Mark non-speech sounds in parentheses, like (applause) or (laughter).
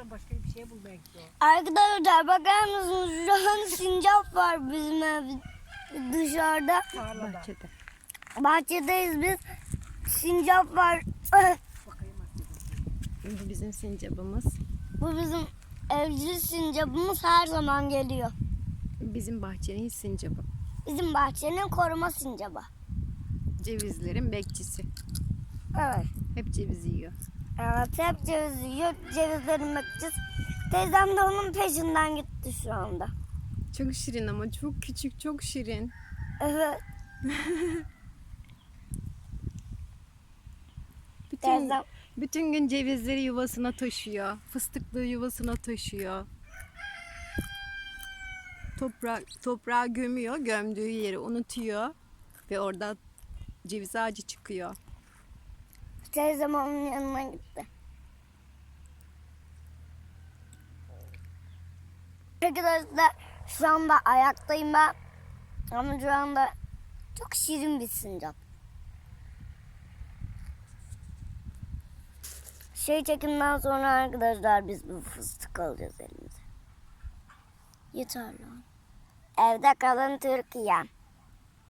Sincaptan başka bir şey bulmaya gidiyor. Arkadaşlar bakar mısınız? Şu an sincap var bizim ev dışarıda. Tarlada. Bahçede. Bahçedeyiz biz. Sincap var. (laughs) Bu bizim sincabımız. Bu bizim evcil sincapımız her zaman geliyor. Bizim bahçenin sincabı. Bizim bahçenin koruma sincabı. Cevizlerin bekçisi. Evet. Hep ceviz yiyor. Evet hep ceviz yiyor. Cevizlerin bekçisi. Teyzem de onun peşinden gitti şu anda. Çok şirin ama çok küçük, çok şirin. Evet. (laughs) Bütün, Teyzem bütün gün cevizleri yuvasına taşıyor. Fıstıklı yuvasına taşıyor. Toprak, toprağa gömüyor. Gömdüğü yeri unutuyor. Ve orada ceviz ağacı çıkıyor. Teyzem onun yanına gitti. Arkadaşlar şu anda ayaktayım ben. Ama şu anda çok şirin bir sincap. Şey çekimden sonra arkadaşlar biz bu fıstık alacağız elimize. Yeter lan. Evde kalın Türkiye.